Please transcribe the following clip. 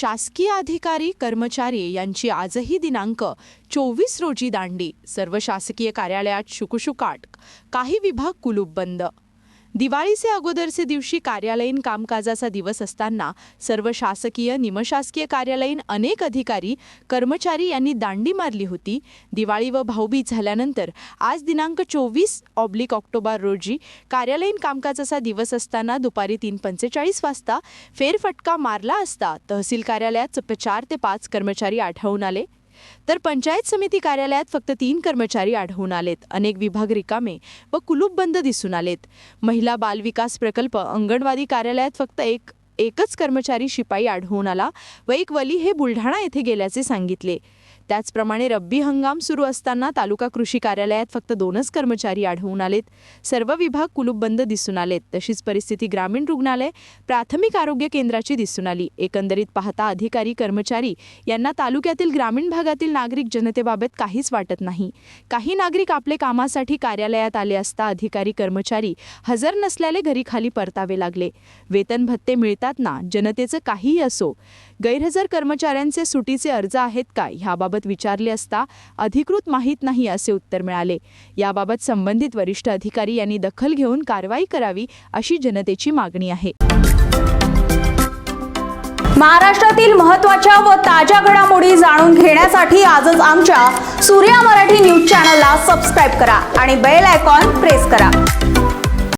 शासकीय अधिकारी कर्मचारी यांची आजही दिनांक चोवीस रोजी दांडी. सर्व शासकीय कार्यालयात शुकशुकाट. काही विभाग कुलूप बंद. दिवाळीचे अगोदरचे दिवशी कार्यालयीन कामकाजाचा दिवस असताना सर्व शासकीय निमशासकीय कार्यालयीन अनेक अधिकारी कर्मचारी यांनी दांडी मारली होती. दिवाळी व भाऊबीज झाल्यानंतर आज दिनांक चोवीस ऑब्लिक ऑक्टोबर रोजी कार्यालयीन कामकाजाचा दिवस असताना दुपारी तीन पंचेचाळीस वाजता फेरफटका मारला असता तहसील कार्यालयात चार ते पाच कर्मचारी आढळून आले. तर पंचायत समिती कार्यालयात फक्त तीन कर्मचारी आढळून आलेत. अनेक विभाग रिकामे व कुलूप बंद दिसून आलेत. महिला बाल विकास प्रकल्प अंगणवाडी कार्यालयात फक्त एक एकच कर्मचारी शिपाई आढळून आला व एक वली हे बुलढाणा येथे गेल्याचे सांगितले. त्याचप्रमाणे रब्बी हंगाम सुरू असताना तालुका कृषी कार्यालयात फक्त दोनच कर्मचारी आढळून आलेत. सर्व विभाग कुलूपबंद दिसून आलेत. तशीच परिस्थिती ग्रामीण रुग्णालय प्राथमिक आरोग्य केंद्राची दिसून आली. एकंदरीत पाहता अधिकारी कर्मचारी यांना तालुक्यातील ग्रामीण भागातील नागरिक जनतेबाबत काहीच वाटत नाही. काही नागरिक आपले कामासाठी कार्यालयात आले असता अधिकारी कर्मचारी हजर नसल्याने घरी खाली परतावे लागले. वेतन भत्ते मिळतात ना जनतेचं काहीही असो. गैरहजर कर्मचाऱ्यांचे सुटीचे अर्ज आहेत का? ह्याबाबत विचारले असता अधिकृत माहीत नाही असे उत्तर मिळाले. याबाबत संबंधित वरिष्ठ अधिकारी यांनी दखल घेऊन कारवाई करावी अशी जनतेची मागणी आहे. महाराष्ट्रातील महत्त्वाच्या व ताज्या घडामोडी जाणून घेण्यासाठी आजच आमच्या सूर्या मराठी न्यूज चॅनलला सबस्क्राईब करा आणि बेल आयकॉन प्रेस करा.